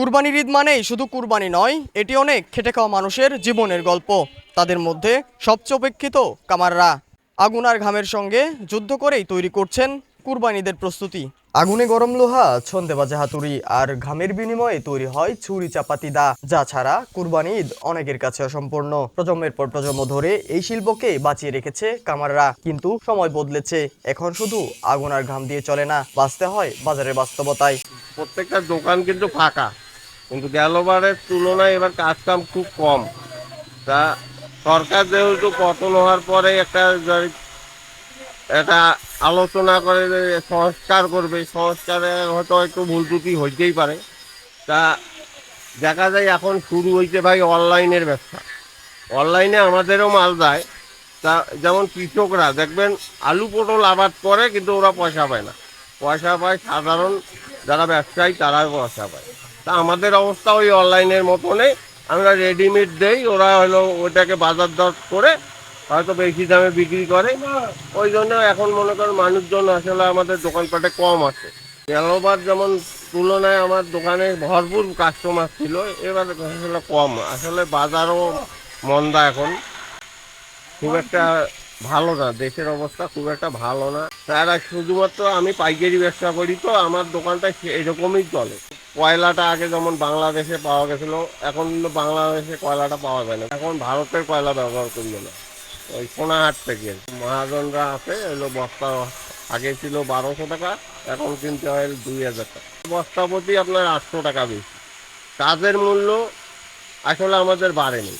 কুরবানির ঈদ মানেই শুধু কুরবানি নয়, এটি অনেক খেটে খাওয়া মানুষের জীবনের গল্প। তাদের মধ্যে সবচেয়ে উপেক্ষিত কামাররা। আগুন আর ঘামের সঙ্গে যুদ্ধ করেই তৈরি করছেন কুরবানিদের প্রস্তুতি। আগুনে গরম লোহা ছন্দে বাজে হাতুড়ি আর ঘামের বিনিময়ে তৈরি হয় ছুরি চাপাতি দা, যা ছাড়া কুরবানি ঈদ অনেকের কাছে অসম্পূর্ণ। প্রজন্মের পর প্রজন্ম ধরে এই শিল্পকে বাঁচিয়ে রেখেছে কামাররা। কিন্তু সময় বদলেছে, এখন শুধু আগুন আর ঘাম দিয়ে চলে না, বাঁচতে হয় বাজারের বাস্তবতায়। প্রত্যেকটা দোকান কিন্তু ফাঁকা। কিন্তু গেলবারের তুলনায় এবার কাজ কাম খুব কম। তা সরকার যেহেতু পতন হওয়ার পরে একটা একটা আলোচনা করে যে সংস্কার করবে সংস্কারে হয়তো একটু ভুল ত্রুটি হইতেই পারে। তা দেখা যায় এখন শুরু হইতে ভাই অনলাইনের ব্যবসা। অনলাইনে আমাদেরও মাল যায়। তা যেমন কৃষকরা, দেখবেন আলু পটল আবাদ করে কিন্তু ওরা পয়সা পায় না। পয়সা পায় সাধারণ যারা ব্যবসায়ী তারাই পয়সা পায়। তা আমাদের অবস্থা ওই অনলাইনের মতনই। আমরা রেডিমেড দেই, ওরা হলো ওটাকে বাজার দর করে হয়তো বেশি দামে বিক্রি করে। ওই জন্য এখন মনে করেন মানুষজন আসলে আমাদের দোকানপাটে কম আছে। গেলবার যেমন তুলনায় আমার দোকানে ভরপুর কাস্টমার ছিল, এবার আসলে কম। আসলে বাজারও মন্দা এখন। খুব একটা ভালো না, দেশের অবস্থা খুব একটা ভালো না। তারা শুধুমাত্র আমি পাইকারি ব্যবসা করি তো, আমার দোকানটা এরকমই চলে। কয়লাটা আগে যেমন বাংলাদেশে পাওয়া গেছিল, এখন বাংলাদেশে কয়লাটা পাওয়া যায় না। এখন ভারতের কয়লা ব্যবহার করি না। ওই সোনাহাট থেকে। মহাজনরা আছে ওইগুলো বস্তা, আগে ছিল বারোশো টাকা, এখন কিনতে হয় দুই হাজার টাকা। বস্তা প্রতি আপনার আটশো টাকা বেশি। কাজের মূল্য আসলে আমাদের বাড়েনি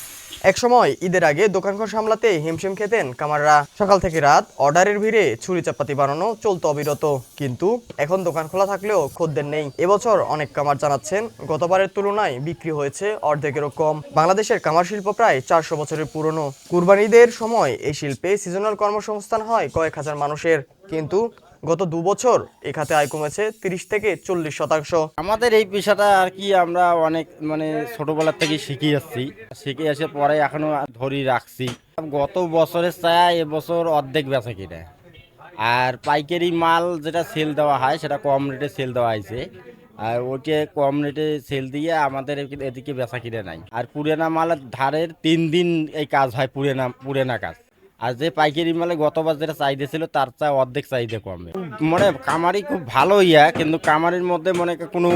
একসময় ঈদের আগে দোকানঘর সামলাতে হিমশিম খেতেন কামাররা। সকাল থেকে রাত অর্ডারের ভিড়ে ছুরি চাপাতি বানানো চলতো অবিরত। কিন্তু এখন দোকান খোলা থাকলেও খদ্দের নেই। এবছর অনেক কামার জানাচ্ছেন, গতবারের তুলনায় বিক্রি হয়েছে অর্ধেকেরও কম। বাংলাদেশের কামার শিল্প প্রায় চারশো বছরের পুরনো। কুরবানিদের সময় এই শিল্পে সিজনাল কর্মসংস্থান হয় কয়েক হাজার মানুষের। কিন্তু গত দু বছর এ খাতে আয় কমেছে তিরিশ থেকে চল্লিশ শতাংশ। আমাদের এই পেশাটা আর কি আমরা অনেক মানে ছোটবেলার থেকে শিখে আসছি। শিখে এসে পরে এখনও ধরি রাখছি। গত বছরের চায় এবছর অর্ধেক বেচা কিনে। আর পাইকারি মাল যেটা সেল দেওয়া হয়, সেটা কম রেটে সেল দেওয়া হয়েছে। আর ওইটা কম রেটে সেল দিয়ে আমাদের এদিকে- বেচা কিনে নাই। আর পুরেনা মালের ধারের তিন দিন এই কাজ হয়, পুরেনা পুরেনা কাজ। আর যে পাইকারি মালে গতবার যেটা চাহিদা ছিল, তার চাই অর্ধেক চাহিদা কমে। মানে কামারি খুব ভালো ইয়া, কিন্তু কামারির মধ্যে মনে কোনো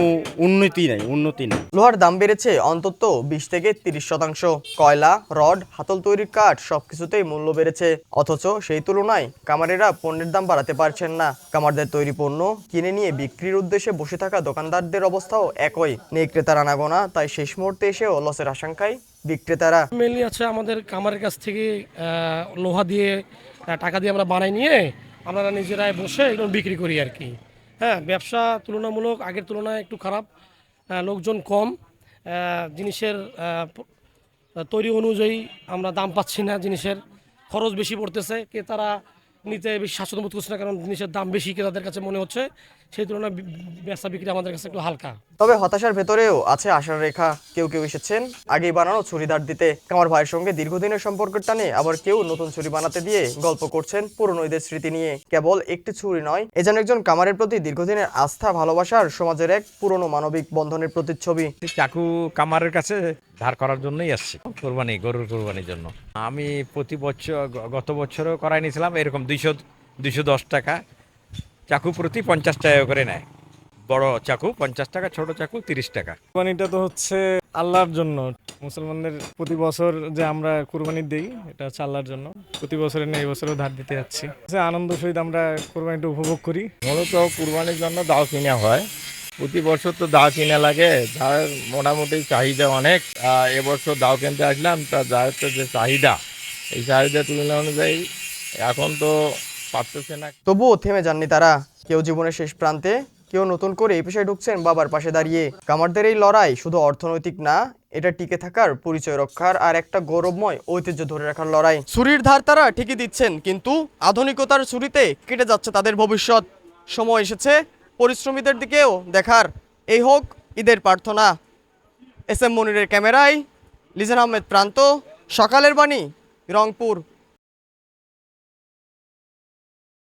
উন্নতি নেই উন্নতি নেই। লোহার দাম বেড়েছে অন্তত বিশ থেকে তিরিশ শতাংশ। কয়লা, রড, হাতল তৈরির কাঠ সবকিছুতেই মূল্য বেড়েছে। অথচ সেই তুলনায় কামারিরা পণ্যের দাম বাড়াতে পারছেন না। কামারদের তৈরি পণ্য কিনে নিয়ে বিক্রির উদ্দেশ্যে বসে থাকা দোকানদারদের অবস্থাও একই। নেই ক্রেতার আনাগোনা, তাই শেষ মুহূর্তে এসেও লসের আশঙ্কায় বিক্রেতারা। মেনলি আছে আমাদের কামারের কাছ থেকে লোহা দিয়ে টাকা দিয়ে আমরা বানাই নিয়ে আমরা নিজেরাই বসে এগুলো বিক্রি করি আর কি। হ্যাঁ ব্যবসা তুলনামূলক আগের তুলনায় একটু খারাপ লোকজন কম জিনিসের তৈরি অনুযায়ী আমরা দাম পাচ্ছি না, জিনিসের খরচ বেশি পড়তেছে। ক্রেতারা নিতে বেশি স্বাচ্ছন্দ্য বোধ করছে না, কারণ জিনিসের দাম বেশি, ক্রেতাদের কাছে মনে হচ্ছে সেই তুলনায় ব্যবসা বিক্রি আমাদের কাছে একটু হালকা। তবে হতাশার ভেতরেও আছে আশার রেখা। কেউ কেউ এসেছেন আগেই বানানো ছুরি ধার দিতে। কামার ভাইয়ের সঙ্গে দীর্ঘদিনের সম্পর্কের টানে আবার কেউ নতুন ছুরি বানাতে দিয়ে গল্প করছেন পুরনো ঈদের স্মৃতি নিয়ে। কেবল একটি ছুরি নয় এ যেন একজন কামারের প্রতি দীর্ঘদিনের আস্থা ভালোবাসার সমাজের এক পুরনো মানবিক বন্ধনের প্রতিচ্ছবি। চাকু কামারের কাছে ধার করার জন্যই আসছি কোরবানি গরুর কোরবানির জন্য। আমি প্রতি বছর গত বছরও করাই নিয়েছিলাম এরকম দুইশো দুইশো দশ টাকা। চাকু প্রতি পঞ্চাশ টাকা করে নেয়। বড় চাকু পঞ্চাশ টাকা ছোট চাকু তিরিশ টাকা। কুরবানিটা তো হচ্ছে আল্লাহর জন্য। মুসলমানদের প্রতি বছর যে আমরা কুরবানি দিই এটা হচ্ছে আল্লাহর জন্য। প্রতি বছরে নেই বছরও ধার দিতে যাচ্ছি। আনন্দ সহিত আমরা কুরবানিটা উপভোগ করি। মূলত কুরবানির জন্য দাও কিনা হয়। প্রতি বছর তো দাও কিনা লাগে। যার মোটামুটি চাহিদা অনেক এবছর দাও কিনতে আসলাম তা যার তো যে চাহিদা এই চাহিদা তুলনা অনুযায়ী এখন তো পারতেছে না। তবুও থেমে যাননি তারা। কেউ জীবনের শেষ প্রান্তে, কেউ নতুন করে এই পেশায় ঢুকছেন বাবার পাশে দাঁড়িয়ে। কামারদের এই লড়াই শুধু অর্থনৈতিক না, এটা টিকে থাকার, পরিচয় রক্ষার আর একটা গৌরবময় ঐতিহ্য ধরে রাখার লড়াই। ছুরির ধার তারা ঠিকই দিচ্ছেন, কিন্তু আধুনিকতার ছুরিতে কেটে যাচ্ছে তাদের ভবিষ্যৎ। সময় এসেছে পরিশ্রমীদের দিকেও দেখার। এই হোক ঈদের প্রার্থনা। এস এম মনিরের ক্যামেরায় লিজান আহমেদ প্রান্ত। সকালের বাণী, রংপুর।